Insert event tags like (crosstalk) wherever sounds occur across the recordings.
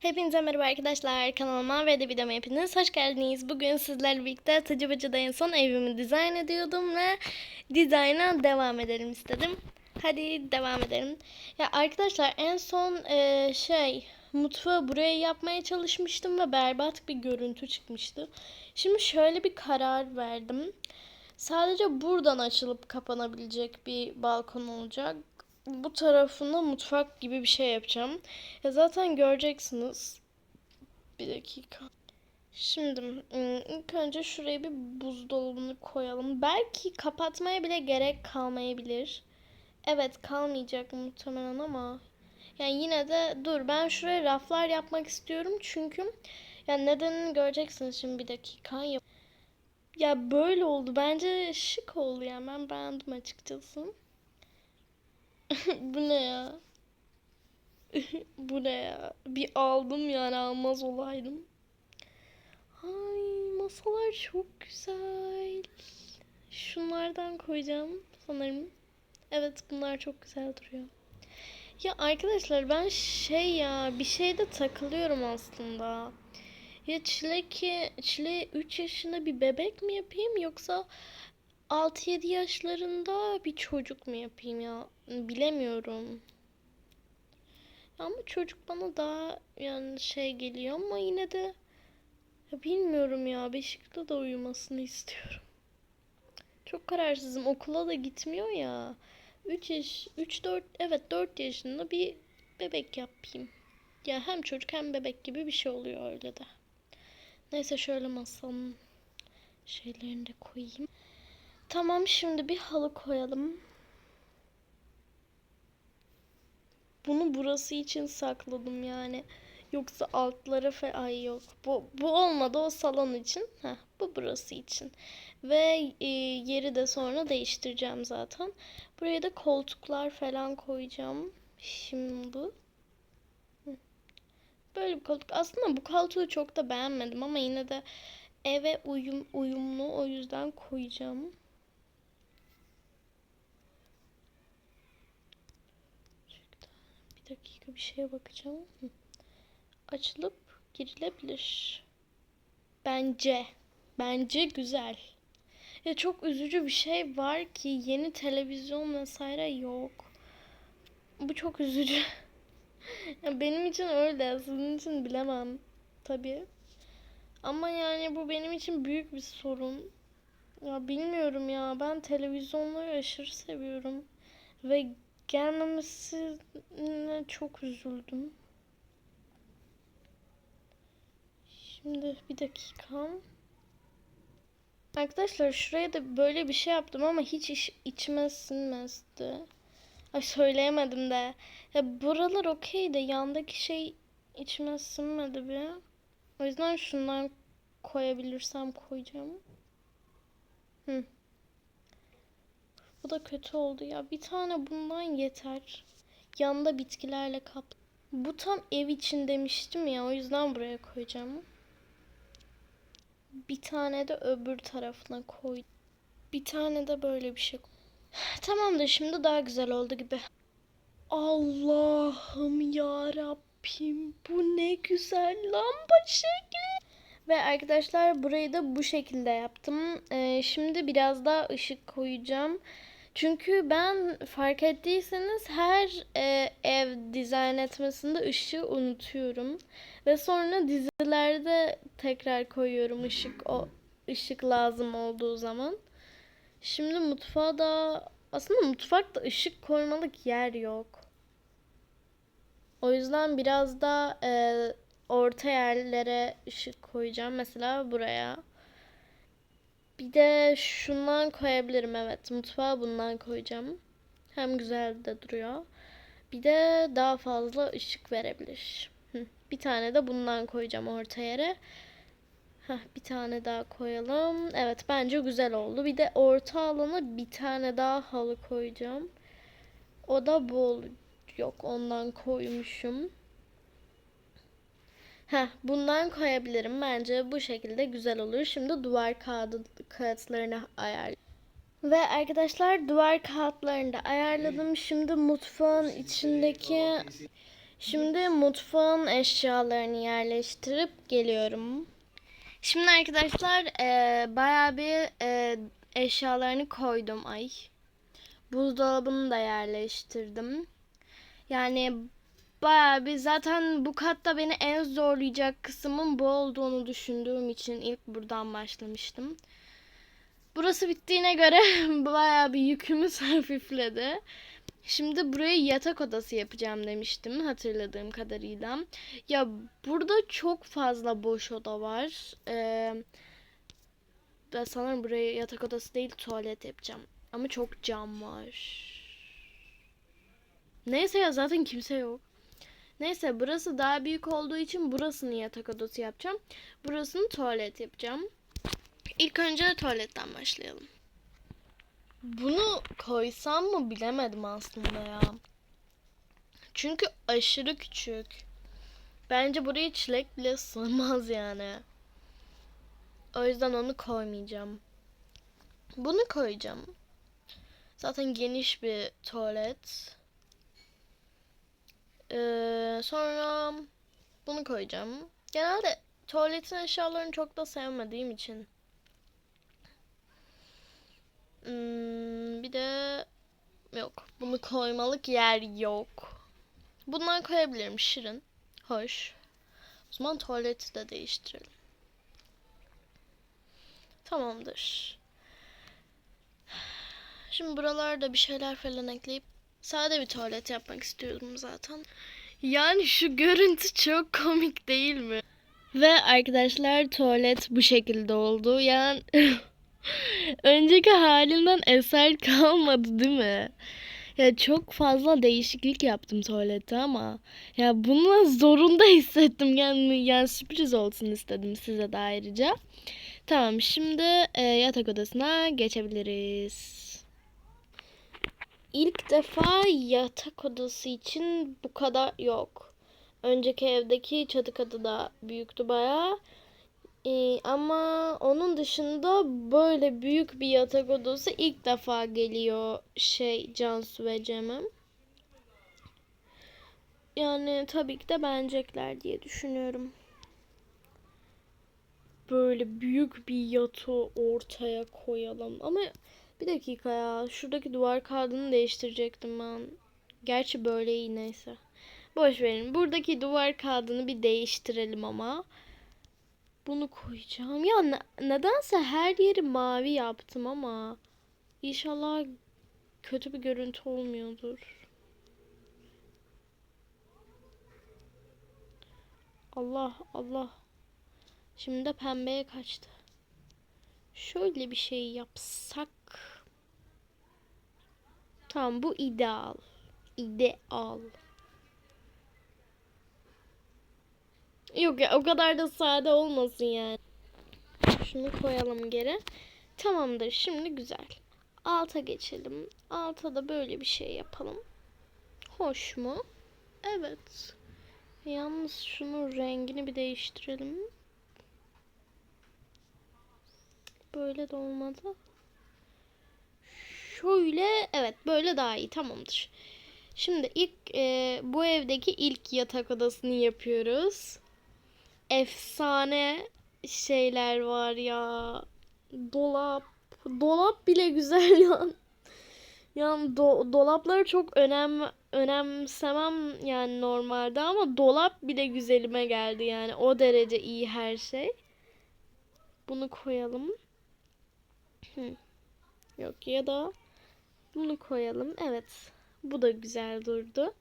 Hepinize merhaba arkadaşlar kanalıma ve de videoma hepiniz hoş geldiniz. Bugün sizlerle birlikte Tacı Bacı'da en son evimi dizayn ediyordum ve dizayna devam edelim istedim. Hadi devam edelim. Ya arkadaşlar en son e, şey mutfağı buraya yapmaya çalışmıştım ve berbat bir görüntü çıkmıştı. Şimdi şöyle bir karar verdim. Sadece buradan açılıp kapanabilecek bir balkon olacak. Bu tarafında mutfak gibi bir şey yapacağım. Ya zaten göreceksiniz. Bir dakika. Şimdi ilk önce şuraya bir buzdolabını koyalım. Belki kapatmaya bile gerek kalmayabilir. Evet kalmayacak muhtemelen ama yani yine de dur ben şuraya raflar yapmak istiyorum çünkü ya nedenini göreceksiniz şimdi bir dakika. Ya böyle oldu. Bence şık oldu yani ben beğendim açıkçası. (laughs) Bu ne ya? (laughs) Bu ne ya? Bir aldım yani almaz olaydım. Ay masalar çok güzel. Şunlardan koyacağım sanırım. Evet bunlar çok güzel duruyor. Ya arkadaşlar ben şey ya bir şeyde takılıyorum aslında. Ya Çilek'i, Çile 3 yaşında bir bebek mi yapayım yoksa 6-7 yaşlarında bir çocuk mu yapayım ya? Bilemiyorum. Ama çocuk bana daha yani şey geliyor ama yine de ya bilmiyorum ya. Beşikte de uyumasını istiyorum. Çok kararsızım. Okula da gitmiyor ya. 3 yaş, 3 4 evet 4 yaşında bir bebek yapayım. Ya hem çocuk hem bebek gibi bir şey oluyor öyle de. Neyse şöyle masanın şeylerini de koyayım. Tamam şimdi bir halı koyalım. Bunu burası için sakladım yani. Yoksa altları falan ay yok. Bu, bu olmadı o salon için. Heh, bu burası için. Ve e, yeri de sonra değiştireceğim zaten. Buraya da koltuklar falan koyacağım. Şimdi. Böyle bir koltuk. Aslında bu koltuğu çok da beğenmedim ama yine de eve uyum uyumlu o yüzden koyacağım. Dakika bir şeye bakacağım. Açılıp girilebilir. Bence. Bence güzel. Ya çok üzücü bir şey var ki yeni televizyon vesaire yok. Bu çok üzücü. (laughs) ya benim için öyle. Sizin için bilemem. Tabii. Ama yani bu benim için büyük bir sorun. Ya bilmiyorum ya. Ben televizyonları aşırı seviyorum. Ve gelmemesine çok üzüldüm. Şimdi bir dakika. Arkadaşlar şuraya da böyle bir şey yaptım ama hiç iş, içime sinmezdi. Ay söyleyemedim de. Ya buralar okey de yandaki şey içime sinmedi bir. O yüzden şundan koyabilirsem koyacağım. Hı. Bu da kötü oldu ya. Bir tane bundan yeter. Yanında bitkilerle kap. Bu tam ev için demiştim ya. O yüzden buraya koyacağım. Bir tane de öbür tarafına koy. Bir tane de böyle bir şey. Tamamdır şimdi daha güzel oldu gibi. Allah'ım ya Rabbim bu ne güzel lamba şekli. Ve arkadaşlar burayı da bu şekilde yaptım. Ee, şimdi biraz daha ışık koyacağım. Çünkü ben fark ettiyseniz her e, ev dizayn etmesinde ışığı unutuyorum. Ve sonra dizilerde tekrar koyuyorum ışık o ışık lazım olduğu zaman. Şimdi mutfağa da aslında mutfakta ışık koymalık yer yok. O yüzden biraz da e, orta yerlere ışık koyacağım. Mesela buraya. Bir de şundan koyabilirim evet. Mutfağa bundan koyacağım. Hem güzel de duruyor. Bir de daha fazla ışık verebilir. Bir tane de bundan koyacağım orta yere. Heh, bir tane daha koyalım. Evet bence güzel oldu. Bir de orta alana bir tane daha halı koyacağım. O da bol. Yok ondan koymuşum. Heh, bundan koyabilirim. Bence bu şekilde güzel olur. Şimdi duvar kağıdı kağıtlarını ayar. Ve arkadaşlar duvar kağıtlarını da ayarladım. Şimdi mutfağın içindeki Şimdi mutfağın eşyalarını yerleştirip geliyorum. Şimdi arkadaşlar eee bayağı bir eee, eşyalarını koydum ay. Buzdolabını da yerleştirdim. Yani bayağı bir zaten bu katta beni en zorlayacak kısmın bu olduğunu düşündüğüm için ilk buradan başlamıştım. Burası bittiğine göre (laughs) bayağı bir yükümüz (laughs) hafifledi. Şimdi burayı yatak odası yapacağım demiştim hatırladığım kadarıyla. Ya burada çok fazla boş oda var. Ee, ben sanırım burayı yatak odası değil tuvalet yapacağım. Ama çok cam var. Neyse ya zaten kimse yok. Neyse burası daha büyük olduğu için burasını yatak odası yapacağım. Burasını tuvalet yapacağım. İlk önce tuvaletten başlayalım. Bunu koysam mı bilemedim aslında ya. Çünkü aşırı küçük. Bence buraya çilek bile sığmaz yani. O yüzden onu koymayacağım. Bunu koyacağım. Zaten geniş bir tuvalet. Ee, sonra bunu koyacağım. Genelde tuvaletin eşyalarını çok da sevmediğim için. Hmm, bir de yok. Bunu koymalık yer yok. Bundan koyabilirim. Şirin. Hoş. O zaman tuvaleti de değiştirelim. Tamamdır. Şimdi buralarda bir şeyler falan ekleyip sade bir tuvalet yapmak istiyorum zaten. Yani şu görüntü çok komik değil mi? Ve arkadaşlar tuvalet bu şekilde oldu. Yani (laughs) önceki halinden eser kalmadı değil mi? Ya çok fazla değişiklik yaptım tuvalette ama ya bunu zorunda hissettim. Yani, yani sürpriz olsun istedim size de ayrıca. Tamam şimdi e, yatak odasına geçebiliriz. İlk defa yatak odası için bu kadar yok. Önceki evdeki çatı katı da büyüktü bayağı. Ee, ama onun dışında böyle büyük bir yatak odası ilk defa geliyor şey Cansu ve Cem'e. Yani tabii ki de beğenecekler diye düşünüyorum. Böyle büyük bir yatağı ortaya koyalım. Ama bir dakika ya. Şuradaki duvar kağıdını değiştirecektim ben. Gerçi böyle iyi neyse. Boş verin. Buradaki duvar kağıdını bir değiştirelim ama. Bunu koyacağım. Ya ne- nedense her yeri mavi yaptım ama. İnşallah kötü bir görüntü olmuyordur. Allah Allah. Şimdi de pembeye kaçtı. Şöyle bir şey yapsak. Tamam bu ideal. İdeal. Yok ya o kadar da sade olmasın yani. Şunu koyalım geri. Tamamdır şimdi güzel. Alta geçelim. Alta da böyle bir şey yapalım. Hoş mu? Evet. Yalnız şunun rengini bir değiştirelim. Böyle de olmadı. Şöyle evet böyle daha iyi tamamdır. Şimdi ilk e, bu evdeki ilk yatak odasını yapıyoruz. Efsane şeyler var ya. Dolap. Dolap bile güzel (laughs) ya. Yani do- dolapları çok önem önemsemem yani normalde ama dolap bile güzelime geldi yani o derece iyi her şey. Bunu koyalım. Hı. Yok ya da bunu koyalım. Evet. Bu da güzel durdu.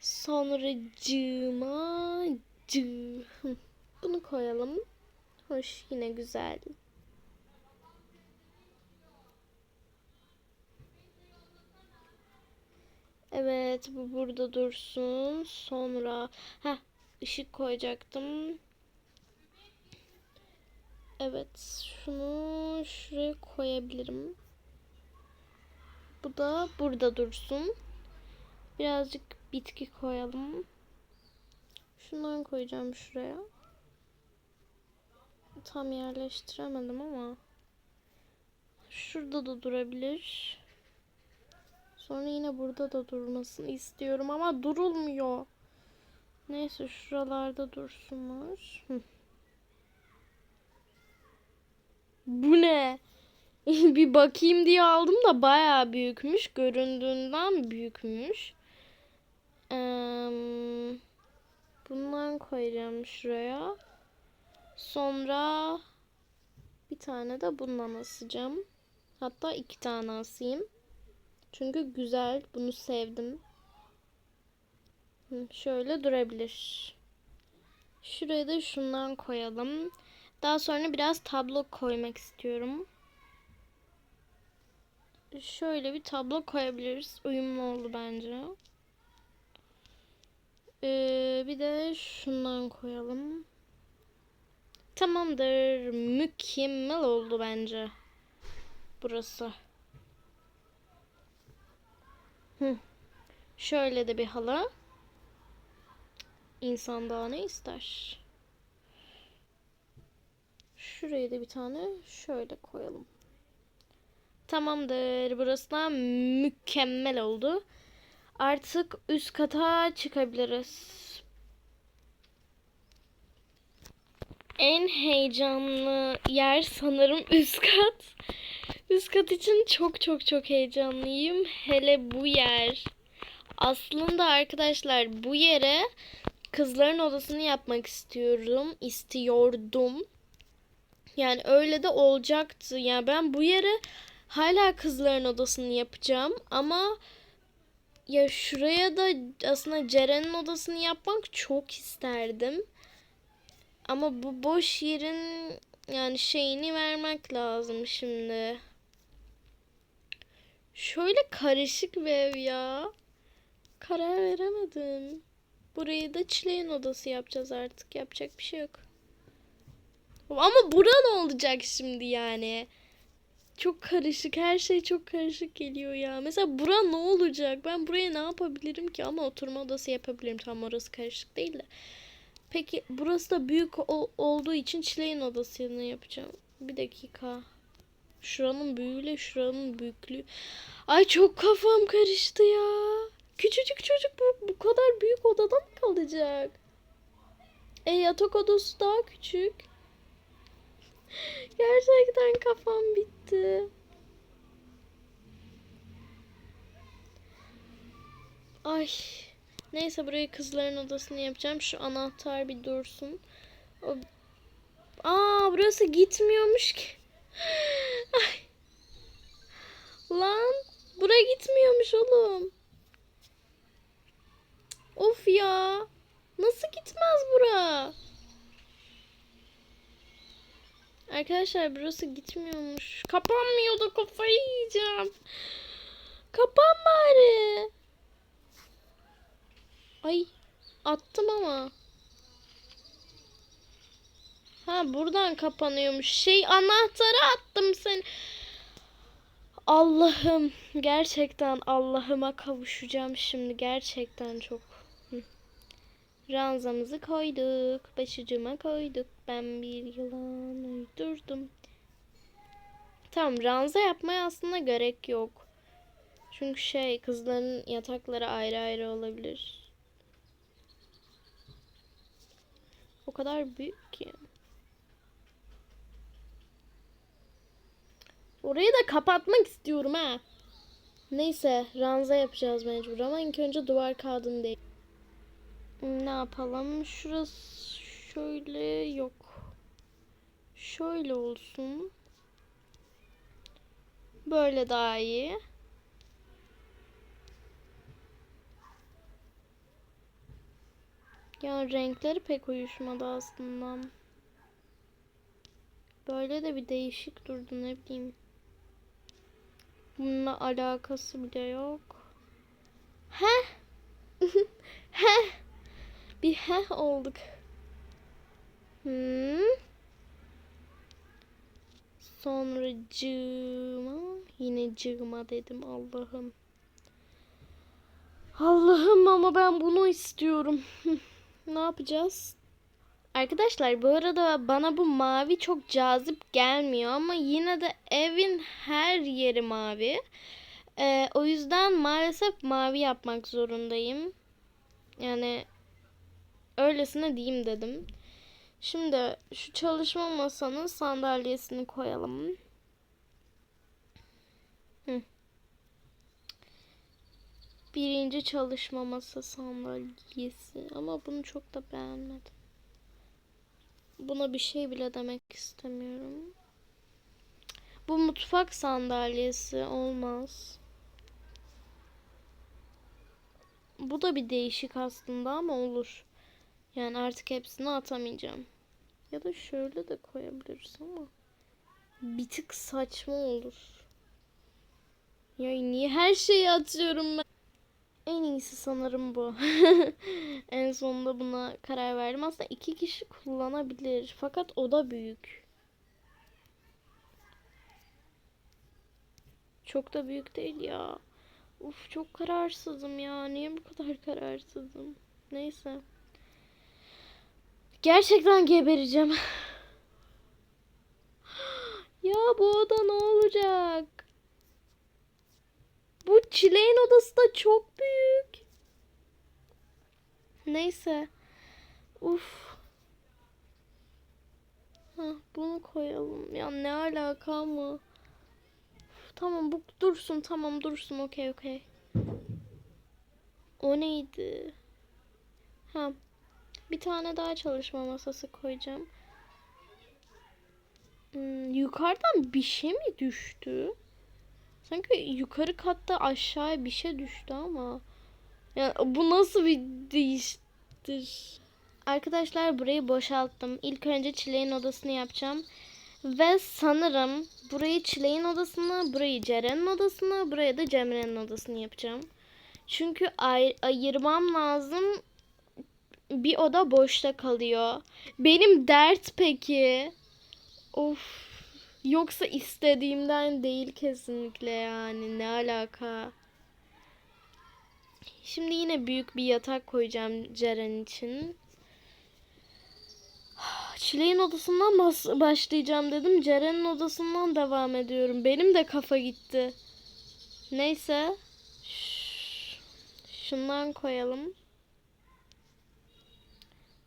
Sonra cıma cı. Hı. Bunu koyalım. Hoş yine güzel. Evet bu burada dursun. Sonra ha ışık koyacaktım. Evet şunu şuraya koyabilirim. Bu da burada dursun. Birazcık bitki koyalım. Şundan koyacağım şuraya. Tam yerleştiremedim ama. Şurada da durabilir. Sonra yine burada da durmasını istiyorum ama durulmuyor. Neyse şuralarda dursunlar. Bu ne? (laughs) bir bakayım diye aldım da bayağı büyükmüş. Göründüğünden büyükmüş. Eee, bundan koyacağım şuraya. Sonra bir tane de bundan asacağım. Hatta iki tane asayım. Çünkü güzel. Bunu sevdim. Şöyle durabilir. Şuraya da şundan koyalım. Daha sonra biraz tablo koymak istiyorum. Şöyle bir tablo koyabiliriz. Uyumlu oldu bence. Ee, bir de şundan koyalım. Tamamdır. Mükemmel oldu bence. Burası. Hı. Şöyle de bir halı. İnsan daha ne ister? Şuraya da bir tane şöyle koyalım. Tamamdır. Burası da mükemmel oldu. Artık üst kata çıkabiliriz. En heyecanlı yer sanırım üst kat. Üst kat için çok çok çok heyecanlıyım. Hele bu yer. Aslında arkadaşlar bu yere kızların odasını yapmak istiyorum. istiyordum. Yani öyle de olacaktı. Yani ben bu yere hala kızların odasını yapacağım ama ya şuraya da aslında Ceren'in odasını yapmak çok isterdim. Ama bu boş yerin yani şeyini vermek lazım şimdi. Şöyle karışık bir ev ya. Karar veremedim. Burayı da Çileğin odası yapacağız artık. Yapacak bir şey yok. Ama bura ne olacak şimdi yani? Çok karışık. Her şey çok karışık geliyor ya. Mesela bura ne olacak? Ben buraya ne yapabilirim ki? Ama oturma odası yapabilirim. Tam orası karışık değil de. Peki burası da büyük ol- olduğu için çileğin odasını yapacağım. Bir dakika. Şuranın büyüğüyle şuranın büyüklüğü. Ay çok kafam karıştı ya. Küçücük çocuk bu, bu kadar büyük odada mı kalacak? E yatak odası daha küçük. Gerçekten kafam bitti. Ay. Neyse burayı kızların odasını yapacağım. Şu anahtar bir dursun. O... Aa burası gitmiyormuş ki. (gasps) Ay. Lan bura gitmiyormuş oğlum. Of ya. Nasıl gitmez bura? Arkadaşlar burası gitmiyormuş. Kapanmıyor da kafayı yiyeceğim. Kapan bari. Ay attım ama. Ha buradan kapanıyormuş. Şey anahtarı attım sen. Allah'ım gerçekten Allah'ıma kavuşacağım şimdi gerçekten çok. Ranzamızı koyduk. Başucuma koyduk. Ben bir yılan uydurdum. Tamam ranza yapmaya aslında gerek yok. Çünkü şey kızların yatakları ayrı ayrı olabilir. O kadar büyük ki. Orayı da kapatmak istiyorum ha. Neyse ranza yapacağız mecbur ama ilk önce duvar kağıdını değil. Ne yapalım? Şurası şöyle yok. Şöyle olsun. Böyle daha iyi. Ya renkleri pek uyuşmadı aslında. Böyle de bir değişik durdu ne bileyim. Bununla alakası bile yok. Heh. (laughs) Heh. Bir heh olduk. Hmm. Sonra cığıma. Yine cığıma dedim Allah'ım. Allah'ım ama ben bunu istiyorum. (laughs) ne yapacağız? Arkadaşlar bu arada bana bu mavi çok cazip gelmiyor ama yine de evin her yeri mavi. Ee, o yüzden maalesef mavi yapmak zorundayım. Yani Öylesine diyeyim dedim. Şimdi şu çalışma masanın sandalyesini koyalım. Hı. Birinci çalışma masa sandalyesi. Ama bunu çok da beğenmedim. Buna bir şey bile demek istemiyorum. Bu mutfak sandalyesi olmaz. Bu da bir değişik aslında ama olur. Yani artık hepsini atamayacağım. Ya da şöyle de koyabiliriz ama bir tık saçma olur. Ya niye her şeyi atıyorum ben? En iyisi sanırım bu. (laughs) en sonunda buna karar verdim. Aslında iki kişi kullanabilir. Fakat o da büyük. Çok da büyük değil ya. Uf çok kararsızım ya. Niye bu kadar kararsızım? Neyse. Gerçekten gebereceğim. ya bu oda ne olacak? Bu çileğin odası da çok büyük. Neyse. Uf. Hah, bunu koyalım. Ya ne alaka mı? Uf, tamam bu dursun tamam dursun okey okey. O neydi? Ha. Bir tane daha çalışma masası koyacağım. Hmm, yukarıdan bir şey mi düştü? Sanki yukarı katta aşağıya bir şey düştü ama. Ya bu nasıl bir değiştir? Arkadaşlar burayı boşalttım. İlk önce Çileğin odasını yapacağım. Ve sanırım burayı Çileğin odasını, burayı Ceren'in odasını, buraya da Cemre'nin odasını yapacağım. Çünkü ay- ayırmam lazım. Bir oda boşta kalıyor. Benim dert peki. Of. Yoksa istediğimden değil kesinlikle yani. Ne alaka? Şimdi yine büyük bir yatak koyacağım Ceren için. (sighs) Çileğin odasından başlayacağım dedim. Ceren'in odasından devam ediyorum. Benim de kafa gitti. Neyse. Şundan koyalım.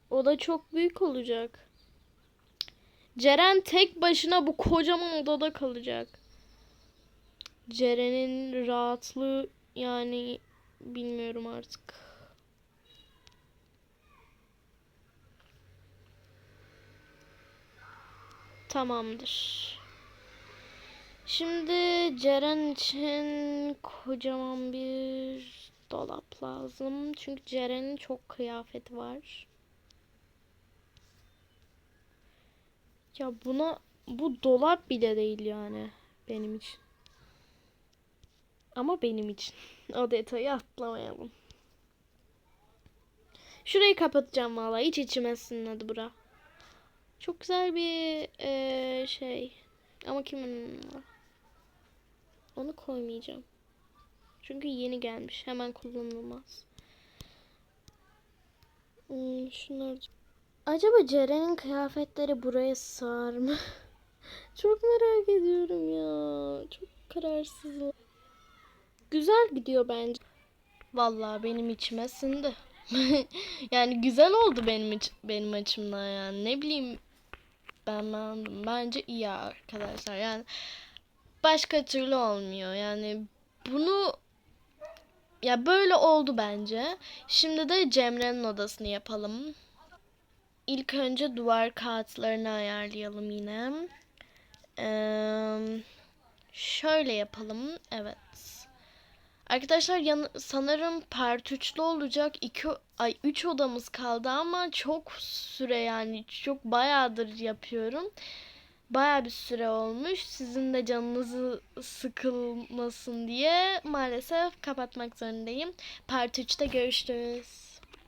O da çok büyük olacak. Ceren tek başına bu kocaman odada kalacak. Ceren'in rahatlığı yani bilmiyorum artık. Tamamdır. Şimdi Ceren için kocaman bir dolap lazım. Çünkü Ceren'in çok kıyafeti var. Ya buna bu dolap bile değil yani benim için. Ama benim için. (laughs) O detayı atlamayalım. Şurayı kapatacağım vallahi hiç içime sinmedi bura. Çok güzel bir eee, şey. Ama kimin? Onu koymayacağım. Çünkü yeni gelmiş. Hemen kullanılmaz. Hmm, şunları... Acaba Ceren'in kıyafetleri buraya sığar mı? (laughs) Çok merak ediyorum ya. Çok kararsızım. Güzel gidiyor bence. Vallahi benim içime sindi. (laughs) yani güzel oldu benim iç, benim açımdan yani. Ne bileyim ben beğendim. Bence iyi arkadaşlar. Yani başka türlü olmuyor. Yani bunu ya böyle oldu bence. Şimdi de Cemre'nin odasını yapalım. İlk önce duvar kağıtlarını ayarlayalım yine. Ee, şöyle yapalım. Evet. Arkadaşlar yan, sanırım part 3'lü olacak. 2 ay 3 odamız kaldı ama çok süre yani çok bayağıdır yapıyorum. Bayağı bir süre olmuş. Sizin de canınızı sıkılmasın diye maalesef kapatmak zorundayım. Part 3'te görüşürüz.